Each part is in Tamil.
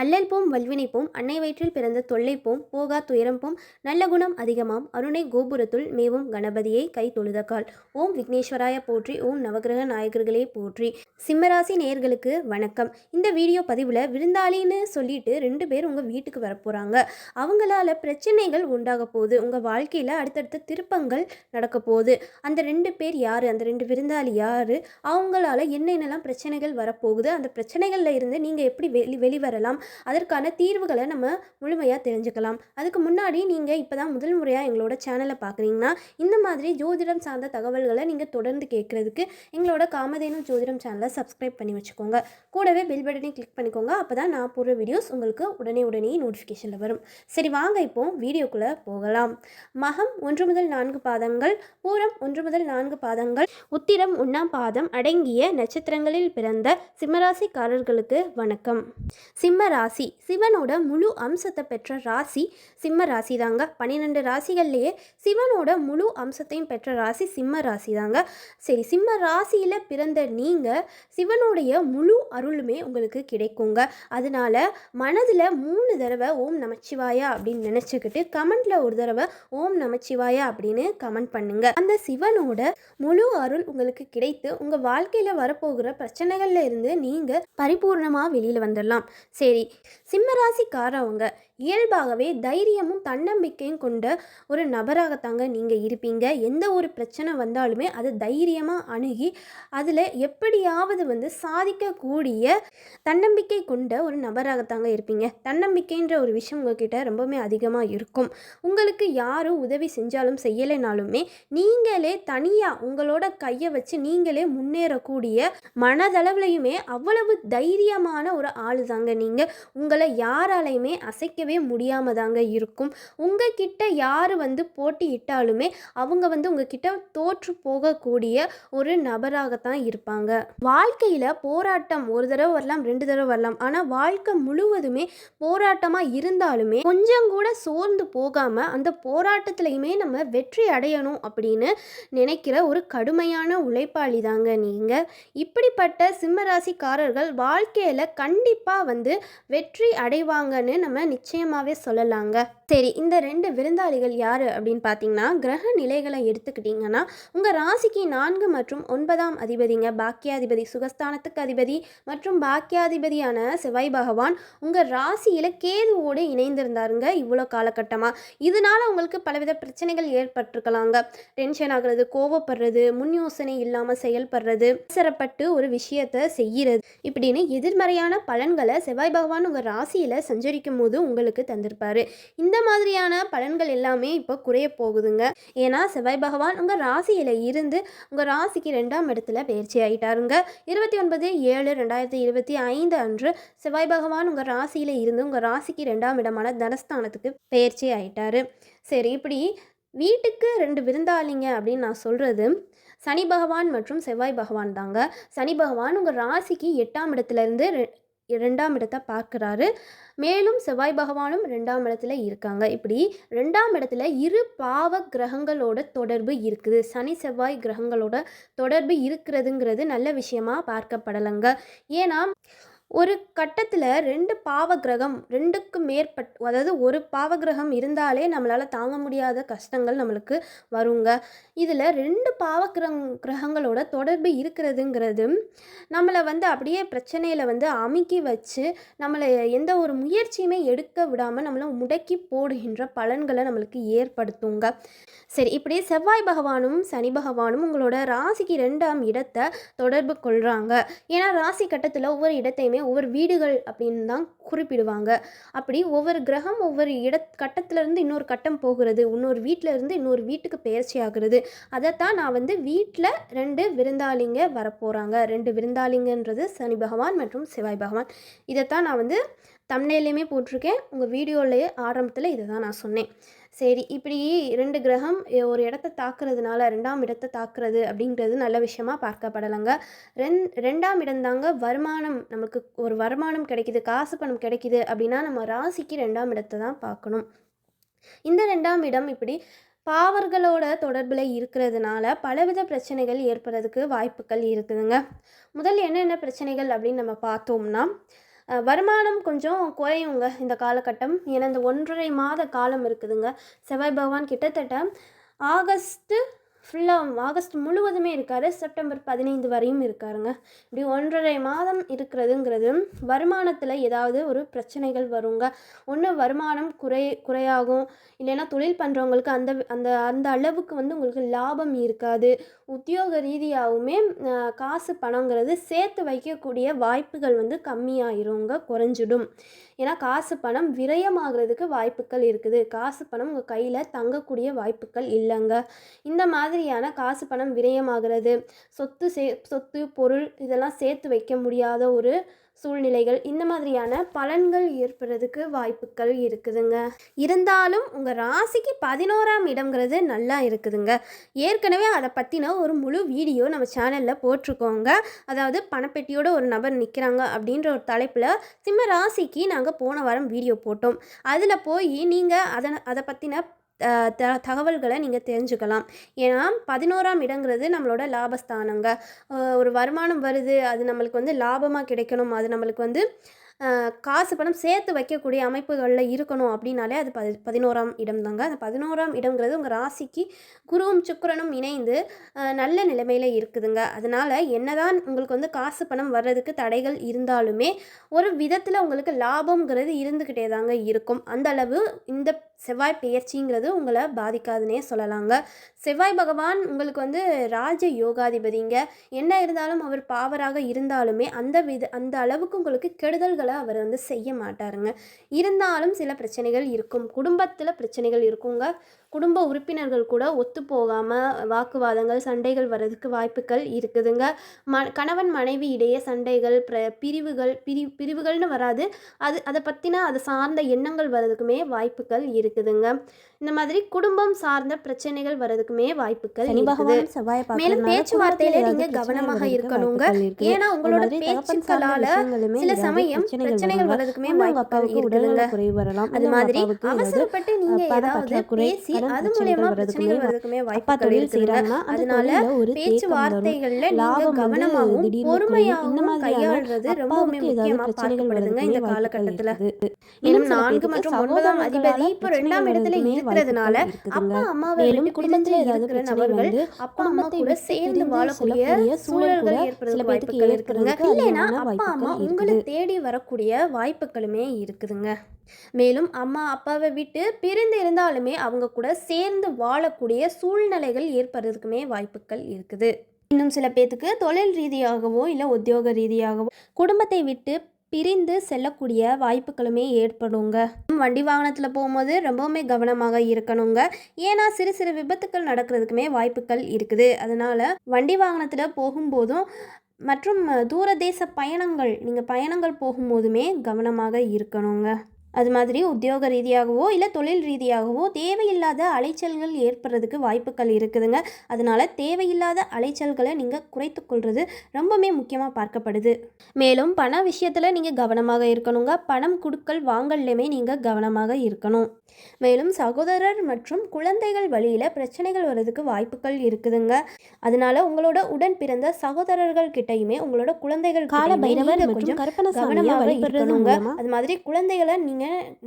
அல்லல் போம் வல்வினை போம் அன்னை வயிற்றில் பிறந்த தொல்லை போம் போகா துயரம் போம் நல்ல குணம் அதிகமாம் அருணை கோபுரத்துள் மேவும் கணபதியை கை தொழுதக்கால் ஓம் விக்னேஸ்வராய போற்றி ஓம் நவகிரக நாயகர்களே போற்றி. சிம்மராசி நேயர்களுக்கு வணக்கம். இந்த வீடியோ பதிவில் விருந்தாளின்னு சொல்லிட்டு ரெண்டு பேர் உங்கள் வீட்டுக்கு வரப்போகிறாங்க அவங்களால பிரச்சனைகள் உண்டாக போகுது. உங்கள் வாழ்க்கையில் அடுத்தடுத்த திருப்பங்கள் நடக்க போகுது. அந்த ரெண்டு பேர் யார்? அந்த ரெண்டு விருந்தாளி யார்? அவங்களால என்னென்னலாம் பிரச்சனைகள் வரப்போகுது? அந்த பிரச்சனைகளில் இருந்து நீங்கள் எப்படி வெளி வெளிவரலாம்? அதற்கான தீர்வுகளை நம்ம முழுமையாக தெரிஞ்சுக்கலாம். அதுக்கு முன்னாடி நீங்கள் இப்போ தான் முதல் முறையாக எங்களோட சேனலை பார்க்குறீங்கன்னா இந்த மாதிரி ஜோதிடம் சார்ந்த தகவல்களை நீங்கள் தொடர்ந்து கேட்குறதுக்கு எங்களோட காமதேனும் ஜோதிடம் சேனலை சப்ஸ்கிரைப் பண்ணி வச்சுக்கோங்க. கூடவே பெல் பட்டனை கிளிக் பண்ணிக்கோங்க. அப்போ தான் நான் போடுற வீடியோஸ் உங்களுக்கு உடனே உடனே நோட்டிஃபிகேஷனில் வரும். சரி வாங்க இப்போ வீடியோக்குள்ளே போகலாம். மகம் ஒன்று முதல் நான்கு பாதங்கள் பூரம் ஒன்று முதல் நான்கு பாதங்கள் உத்திரம் ஒன்றாம் பாதம் அடங்கிய நட்சத்திரங்களில் பிறந்த சிம்மராசிக்காரர்களுக்கு வணக்கம். சிம்மரா ராசி. சிவனோட முழு அம்சத்தை பெற்ற ராசி சிம்ம ராசி தாங்க பன்னிரெண்டு ராசிகள்லேயே சிவனோட முழு அம்சத்தையும் பெற்ற ராசி சிம்ம ராசி தாங்க சரி சிம்ம ராசியில் பிறந்த நீங்கள் சிவனுடைய முழு அருளுமே உங்களுக்கு கிடைக்குங்க. அதனால மனதில் மூணு தடவை ஓம் நமச்சிவாயா அப்படின்னு நினச்சிக்கிட்டு கமெண்டில் ஒரு தடவை ஓம் நமச்சிவாயா அப்படின்னு கமெண்ட் பண்ணுங்க. அந்த சிவனோட முழு அருள் உங்களுக்கு கிடைத்து உங்கள் வாழ்க்கையில் வரப்போகிற பிரச்சனைகளில் இருந்து நீங்கள் பரிபூர்ணமாக வெளியில் வந்துடலாம் சரி சிம்மராசிக்காரவங்க இயல்பாகவே தைரியமும் தன்னம்பிக்கையும் கொண்ட ஒரு நபராகத்தாங்க நீங்கள் இருப்பீங்க. எந்த ஒரு பிரச்சனை வந்தாலுமே அதை தைரியமாக அணுகி அதில் எப்படியாவது வந்து சாதிக்கக்கூடிய தன்னம்பிக்கை கொண்ட ஒரு நபராகத்தாங்க இருப்பீங்க. தன்னம்பிக்கைன்ற ஒரு விஷயம் உங்ககிட்ட ரொம்பவுமே அதிகமாக இருக்கும். உங்களுக்கு யாரும் உதவி செஞ்சாலும் செய்யலைனாலுமே நீங்களே தனியாக உங்களோட கையை வச்சு நீங்களே முன்னேறக்கூடிய மனதளவுலையுமே அவ்வளவு தைரியமான ஒரு ஆள் தாங்க நீங்கள் உங்களை யாராலையுமே அசைக்கவே முடியாமல் தாங்க இருக்கும். உங்ககிட்ட யார் வந்து போட்டியிட்டாலுமே அவங்க வந்து உங்ககிட்ட தோற்று போகக்கூடிய ஒரு நபராகத்தான் இருப்பாங்க. வாழ்க்கையில் போராட்டம் ஒரு தடவை வரலாம் ரெண்டு தடவை வரலாம். ஆனால் வாழ்க்கை முழுவதுமே போராட்டமாக இருந்தாலுமே கொஞ்சம் கூட சோர்ந்து போகாமல் அந்த போராட்டத்துலையுமே நம்ம வெற்றி அடையணும் அப்படின்னு நினைக்கிற ஒரு கடுமையான உழைப்பாளி தாங்க நீங்கள் இப்படிப்பட்ட சிம்மராசிக்காரர்கள் வாழ்க்கையில் கண்டிப்பாக வந்து வெற்றி அடைவாங்கன்னு நம்ம நிச்சயம் நிச்சயமாகவே சொல்லலாங்க. சரி இந்த ரெண்டு விருந்தாளிகள் யார் அப்படின்னு பார்த்தீங்கன்னா கிரக நிலைகளை எடுத்துக்கிட்டிங்கன்னா உங்கள் ராசிக்கு நான்கு மற்றும் ஒன்பதாம் அதிபதிங்க. பாக்கியாதிபதி சுகஸ்தானத்துக்கு அதிபதி மற்றும் பாக்கியாதிபதியான செவ்வாய் பகவான் உங்கள் ராசியில் கேதுவோடு இணைந்திருந்தாருங்க இவ்வளோ காலகட்டமாக இதனால் உங்களுக்கு பலவித பிரச்சனைகள் ஏற்பட்டிருக்கலாங்க. டென்ஷன் ஆகுறது கோவப்படுறது முன் யோசனை இல்லாமல் செயல்படுறது அவசரப்பட்டு ஒரு விஷயத்தை செய்கிறது இப்படின்னு எதிர்மறையான பலன்களை செவ்வாய் பகவான் உங்கள் ராசியில் சஞ்சரிக்கும் போது உங்களுக்கு தந்திருப்பாரு. இந்த மாதிரியான பலன்கள் எல்லாமே இப்போ குறைய போகுதுங்க. ஏன்னா செவ்வாய் பகவான் உங்கள் ராசியில் இருந்து உங்கள் ராசிக்கு ரெண்டாம் இடத்துல பயிற்சி ஆகிட்டாருங்க இருபத்தி ஒன்பது ஏழு ரெண்டாயிரத்தி இருபத்தி ஐந்து அன்று செவ்வாய் பகவான் உங்கள் ராசியில் இருந்து உங்கள் ராசிக்கு ரெண்டாம் இடமான தனஸ்தானத்துக்கு பயிற்சி ஆகிட்டாரு சரி இப்படி வீட்டுக்கு ரெண்டு விருந்தாளிங்க அப்படின்னு நான் சொல்கிறது சனி பகவான் மற்றும் செவ்வாய் பகவான் தாங்க. சனி பகவான் உங்கள் ராசிக்கு எட்டாம் இடத்துலேருந்து ரெண்டாம் இடத்தை பார்க்குறாரு. மேலும் செவ்வாய் பகவானும் ரெண்டாம் இடத்துல இருக்காங்க. இப்படி ரெண்டாம் இடத்துல இரு பாவ கிரகங்களோட தொடர்பு இருக்குது. சனி செவ்வாய் கிரகங்களோட தொடர்பு இருக்கிறதுங்கிறது நல்ல விஷயமா பார்க்கப்படலைங்க. ஏன்னா ஒரு கட்டத்தில் ரெண்டு பாவகிரகம் ரெண்டுக்கு மேற்பட் அதாவது ஒரு பாவகிரகம் இருந்தாலே நம்மளால் தாங்க முடியாத கஷ்டங்கள் நம்மளுக்கு வருங்க. இதில் ரெண்டு பாவகிரங் கிரகங்களோட தொடர்பு இருக்கிறதுங்கிறது நம்மளை வந்து அப்படியே பிரச்சனையில் வந்து அமுக்கி வச்சு நம்மளை எந்த ஒரு முயற்சியுமே எடுக்க விடாமல் நம்மளை முடக்கி போடுகின்ற பலன்களை நம்மளுக்கு ஏற்படுத்துங்க. சரி இப்படி செவ்வாய் பகவானும் சனி பகவானும் உங்களோட ராசிக்கு ரெண்டாம் இடத்தை தொடர்பு கொள்கிறாங்க ஏன்னா ராசி கட்டத்தில் ஒவ்வொரு இடத்தையுமே ஒவ்வொரு வீடுகள் அப்படின்னு தான் குறிப்பிடுவாங்க. அப்படி ஒவ்வொரு கிரகம் ஒவ்வொரு இட கட்டத்திலேருந்து இன்னொரு கட்டம் போகிறது இன்னொரு வீட்டில் இருந்து இன்னொரு வீட்டுக்கு பயிற்சி ஆகிறது. அதைத்தான் நான் வந்து வீட்டில் ரெண்டு விருந்தாளிங்க வரப்போகிறாங்க ரெண்டு விருந்தாளிங்கன்றது சனி பகவான் மற்றும் சிவாய் பகவான். இதைத்தான் நான் வந்து தம்னேலையுமே போட்டிருக்கேன். உங்கள் வீடியோலேயே ஆரம்பத்தில் இதை தான் நான் சொன்னேன். சரி இப்படி ரெண்டு கிரகம் ஒரு இடத்த தாக்குறதுனால ரெண்டாம் இடத்தை தாக்குறது அப்படின்றது நல்ல விஷயமா பார்க்கப்படலைங்க. ரெண் ரெண்டாம் இடம்தாங்க வருமானம். நமக்கு ஒரு வருமானம் கிடைக்குது காசு பணம் கிடைக்குது அப்படின்னா நம்ம ராசிக்கு ரெண்டாம் இடத்தை தான் பார்க்கணும். இந்த ரெண்டாம் இடம் இப்படி பாவர்களோட தொடர்பில் இருக்கிறதுனால பலவித பிரச்சனைகள் ஏற்படுறதுக்கு வாய்ப்புகள் இருக்குதுங்க. முதல்ல என்னென்ன பிரச்சனைகள் அப்படின்னு நம்ம பார்த்தோம்னா வருமானம் கொஞ்சம் குறையுங்க இந்த காலகட்டம். ஏன்னா இந்த ஒன்றரை மாத காலம் இருக்குதுங்க. செவ்வாய் பகவான் கிட்டத்தட்ட ஆகஸ்ட்டு ஃபுல்லாக ஆகஸ்ட் முழுவதுமே இருக்காரு. செப்டம்பர் பதினைந்து வரையும் இருக்காருங்க. இப்படி ஒன்றரை மாதம் இருக்கிறதுங்கிறது வருமானத்தில் ஏதாவது ஒரு பிரச்சனைகள் வருங்க. ஒன்று வருமானம் குறை குறையாகும். இல்லைன்னா தொழில் பண்ணுறவங்களுக்கு அந்த அந்த அந்த அளவுக்கு வந்து உங்களுக்கு லாபம் இருக்காது. உத்தியோக ரீதியாகவுமே காசு பணங்கிறது சேர்த்து வைக்கக்கூடிய வாய்ப்புகள் வந்து கம்மியாயிருங்க குறைஞ்சிடும். ஏன்னா காசு பணம் விரயமாகிறதுக்கு வாய்ப்புகள் இருக்குது. காசு பணம் உங்கள் கையில் தங்கக்கூடிய வாய்ப்புகள் இல்லைங்க. இந்த மாதிரி மாதிரியான காசு பணம் விரயமாகிறது. சொத்து சே சொத்து பொருள் இதெல்லாம் சேர்த்து வைக்க முடியாத ஒரு சூழ்நிலைகள். இந்த மாதிரியான பலன்கள் ஏற்படுறதுக்கு வாய்ப்புகள் இருக்குதுங்க. இருந்தாலும் உங்கள் ராசிக்கு பதினோராம் இடம்ங்கிறது நல்லா இருக்குதுங்க. ஏற்கனவே அதை பற்றின ஒரு முழு வீடியோ நம்ம சேனலில் போட்டிருக்கோங்க. அதாவது பணப்பெட்டியோட ஒரு நபர் நிற்கிறாங்க அப்படின்ற ஒரு தலைப்பில் சிம்ம ராசிக்கு நாங்கள் போன வாரம் வீடியோ போட்டோம். அதில் போய் நீங்கள் அதை அதை பற்றின த தகவல்களை நீங்கள் தெரிஞ்சுக்கலாம். ஏன்னா பதினோராம் இடங்கிறது நம்மளோட லாபஸ்தானங்க. ஒரு வருமானம் வருது அது நம்மளுக்கு வந்து லாபமாக கிடைக்கணும். அது நம்மளுக்கு வந்து காசு பணம் சேர்த்து வைக்கக்கூடிய அமைப்புகளில் இருக்கணும் அப்படின்னாலே அது பதி பதினோராம் இடம் தாங்க அந்த பதினோராம் இடங்கிறது உங்கள் ராசிக்கு குருவும் சுக்கரனும் இணைந்து நல்ல நிலைமையில் இருக்குதுங்க. அதனால் என்னதான் உங்களுக்கு வந்து காசு பணம் வர்றதுக்கு தடைகள் இருந்தாலுமே ஒரு விதத்தில் உங்களுக்கு லாபங்கிறது இருந்துக்கிட்டே தாங்க இருக்கும். அந்த அளவு இந்த செவ்வாய் பெயர்ச்சிங்கிறது உங்களை பாதிக்காதுன்னே சொல்லலாங்க. செவ்வாய் பகவான் உங்களுக்கு வந்து ராஜ யோகாதிபதிங்க. என்ன இருந்தாலும் அவர் பாவராக இருந்தாலுமே அந்த வித அந்த அளவுக்கு உங்களுக்கு கெடுதல்களை அவர் வந்து செய்ய மாட்டாருங்க. இருந்தாலும் சில பிரச்சனைகள் இருக்கும். குடும்பத்தில் பிரச்சனைகள் இருக்குங்க. குடும்ப உறுப்பினர்கள் கூட ஒத்து போகாமல் வாக்குவாதங்கள் சண்டைகள் வர்றதுக்கு வாய்ப்புகள் இருக்குதுங்க. ம கணவன் மனைவி இடையே சண்டைகள் பிர பிரிவுகள் பிரி பிரிவுகள்னு வராது. அது அதை பற்றின அதை சார்ந்த எண்ணங்கள் வர்றதுக்குமே வாய்ப்புகள் இருக்குதுங்க. இந்த மாதிரி குடும்பம் சார்ந்த பிரச்சனைகள் வர்றதுக்குமே வாய்ப்புகள் இருக்குது. மேலும் பேச்சுவார்த்தையில நீங்க கவனமாக இருக்கணுங்க. ஏன்னா உங்களோட பேச்சுக்களால சில சமயம் பிரச்சனைகள் உங்க வாய்ப்புகள் இருக்குதுங்க. வரலாம் அது மாதிரி அவசரப்பட்டு நீங்க ஏதாவது பேசி அது மூலயமா பிரச்சனைகள் வர்றதுக்குமே அப்பா வாய்ப்புகள் இருக்குதுங்க. அதனால பேச்சுவார்த்தைகள்ல நீங்க கவனமாகவும் பொறுமையாகவும் கையாள்றது ரொம்பவுமே முக்கியமா பார்க்கப்படுதுங்க இந்த காலகட்டத்துல. மேலும் இன்னும் நான்கு மற்றும் ஒன்பதாம் அதிபதி இப்போ ரெண்டாம் இடத்துல இருக்கிறதுனால. அப்பா அம்மாவை மேலும் குடும்பத்துல ஏதாவது நபர்கள் வந்து அப்பா அம்மா கூட சேர்ந்து வாழக்கூடிய சூழல்கள் பேத்துக்கு வாய்ப்புகள் இருக்குதுங்க இல்லைன்னா அப்பா அம்மா உங்களை. தேடி வரக்கூடிய வாய்ப்புகளுமே இருக்குதுங்க மேலும் அம்மா அப்பாவை விட்டு பிரிந்து இருந்தாலுமே அவங்க கூட சேர்ந்து வாழக்கூடிய சூழ்நிலைகள் ஏற்படுறதுக்குமே வாய்ப்புகள் இருக்குது இன்னும் சில பேத்துக்கு தொழில் ரீதியாகவோ இல்லை உத்தியோக ரீதியாகவோ குடும்பத்தை விட்டு பிரிந்து செல்லக்கூடிய வாய்ப்புகளுமே ஏற்படுங்க. வண்டி வாகனத்தில் போகும்போது ரொம்பவுமே கவனமாக இருக்கணுங்க. ஏன்னா சிறு சிறு விபத்துக்கள் நடக்கிறதுக்குமே வாய்ப்புகள் இருக்குது. அதனால் வண்டி வாகனத்தில் போகும்போதும் மற்றும் தூரதேச பயணங்கள் நீங்கள் பயணங்கள் போகும்போதுமே கவனமாக இருக்கணுங்க. அது மாதிரி உத்தியோக ரீதியாகவோ இல்லை தொழில் ரீதியாகவோ தேவையில்லாத அலைச்சல்கள் ஏற்படுறதுக்கு வாய்ப்புகள் இருக்குதுங்க. அதனால் தேவையில்லாத அலைச்சல்களை நீங்கள் குறைத்து கொள்வது ரொம்பவுமே முக்கியமாக பார்க்கப்படுது. மேலும் பண விஷயத்தில் நீங்கள் கவனமாக இருக்கணுங்க. பணம் கொடுக்கல் வாங்கல்லையுமே நீங்கள் கவனமாக இருக்கணும். மேலும் சகோதரர் மற்றும் குழந்தைகள் வழியில் பிரச்சனைகள் வர்றதுக்கு வாய்ப்புகள் இருக்குதுங்க. அதனால உங்களோட உடன் பிறந்த சகோதரர்கள் கிட்டயுமே உங்களோட குழந்தைகள் கால பைரவர் மற்றும் கொஞ்சம் கருப்பணசாமியை கவனமாக இருக்கணுங்க. அது மாதிரி குழந்தைகளை நீங்கள்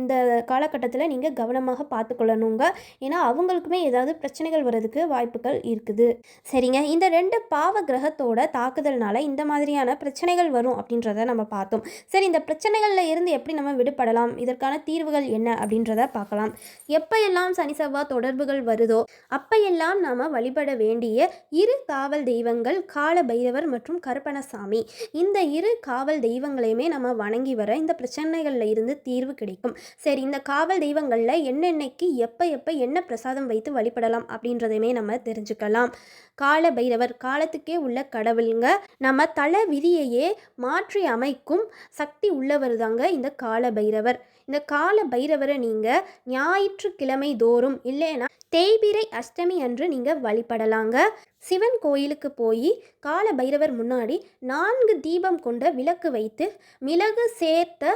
இந்த காலகட்டத்தில் நீங்கள் கவனமாக பார்த்துக்கொள்ளணுங்க. ஏன்னா அவங்களுக்குமே ஏதாவது பிரச்சனைகள் வர்றதுக்கு வாய்ப்புகள் இருக்குது. சரிங்க. இந்த ரெண்டு பாவ கிரகத்தோட தாக்குதல்னால இந்த மாதிரியான பிரச்சனைகள் வரும் அப்படின்றத நம்ம பார்த்தோம். சரி இந்த பிரச்சனைகளில் இருந்து எப்படி நம்ம விடுபடலாம்? இதற்கான தீர்வுகள் என்ன அப்படின்றத பார்க்கலாம். எப்பையெல்லாம் சனி செவ்வாய் தொடர்புகள் வருதோ அப்பையெல்லாம் நாம் வழிபட வேண்டிய இரு காவல் தெய்வங்கள் கால பைரவர் மற்றும் கருப்பணசாமி. இந்த இரு காவல் தெய்வங்களையுமே நம்ம வணங்கி வர இந்த பிரச்சனைகளில் இருந்து தீர்வு கிடைக்கும். சரி இந்த காவல் தெய்வங்களில் என்னென்னைக்கு எப்போ எப்போ என்ன பிரசாதம் வைத்து வழிபடலாம் அப்படின்றதையுமே நம்ம தெரிஞ்சுக்கலாம். கால பைரவர் காலத்துக்கே உள்ள கடவுளுங்க. நம்ம தல விதியையே மாற்றி அமைக்கும் சக்தி உள்ளவர் தாங்க இந்த கால பைரவர் இந்த கால பைரவரை நீங்கள் ஞாயிற்றுக்கிழமை தோறும் இல்லைன்னா தேய்பிரை அஷ்டமி அன்று நீங்கள் வழிபடலாங்க. சிவன் கோயிலுக்கு போய் கால பைரவர் முன்னாடி நான்கு தீபம் கொண்ட விளக்கு வைத்து மிளகு சேர்த்த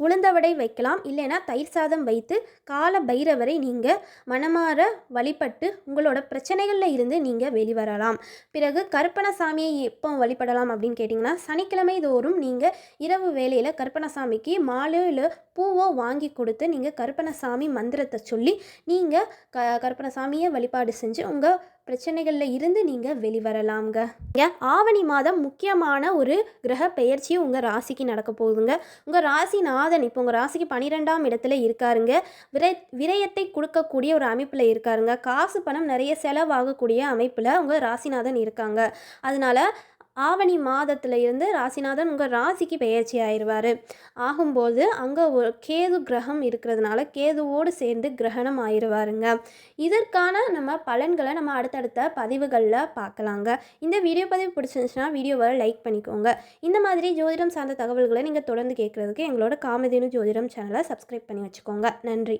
உளுந்தவடை வைக்கலாம் இல்லைன்னா தயிர் சாதம் வைத்து கால பைரவரை நீங்கள் மனமாற வழிபட்டு உங்களோட பிரச்சனைகளில் இருந்து நீங்கள் வெளிவரலாம். பிறகு கருப்பணசாமியை எப்போ வழிபடலாம் அப்படின்னு கேட்டிங்கன்னா சனிக்கிழமை தோறும் நீங்கள் இரவு வேளையில் கருப்பணசாமிக்கு மாலையில் பூவோ வாங்கி கொடுத்து நீங்கள் கருப்பணசாமி மந்திரத்தை சொல்லி நீங்கள் க கருப்பணசாமியை வழிபாடு செஞ்சு உங்கள் பிரச்சனைகளில் இருந்து நீங்கள் வெளிவரலாம்ங்க. ஏன் ஆவணி மாதம் முக்கியமான ஒரு கிரக பெயர்ச்சி உங்கள் ராசிக்கு நடக்க போகுதுங்க. உங்கள் ராசிநாதன் இப்போ உங்கள் ராசிக்கு பன்னிரெண்டாம் இடத்துல இருக்காருங்க. விரை விரயத்தை கொடுக்கக்கூடிய ஒரு அமைப்பில் இருக்காருங்க. காசு பணம் நிறைய செலவாகக்கூடிய அமைப்பில் உங்கள் ராசிநாதன் இருக்காங்க. அதனால் ஆவணி மாதத்தில் இருந்து ராசிநாதன் உங்கள் ராசிக்கு பெயர்ச்சி ஆயிடுவார் ஆகும்போது அங்கே ஒரு கேது கிரகம் இருக்கிறதுனால கேதுவோடு சேர்ந்து கிரகணம் ஆயிடுவாருங்க இதற்கான நம்ம பலன்களை நம்ம அடுத்தடுத்த பதிவுகளில் பார்க்கலாங்க இந்த வீடியோ பதிவு பிடிச்சிருந்துச்சுன்னா வீடியோவை லைக் பண்ணிக்கோங்க. இந்த மாதிரி ஜோதிடம் சார்ந்த தகவல்களை நீங்கள் தொடர்ந்து கேட்குறதுக்கு எங்களோட காமதேனு ஜோதிடம் சேனலை சப்ஸ்கிரைப் பண்ணி வச்சுக்கோங்க. நன்றி.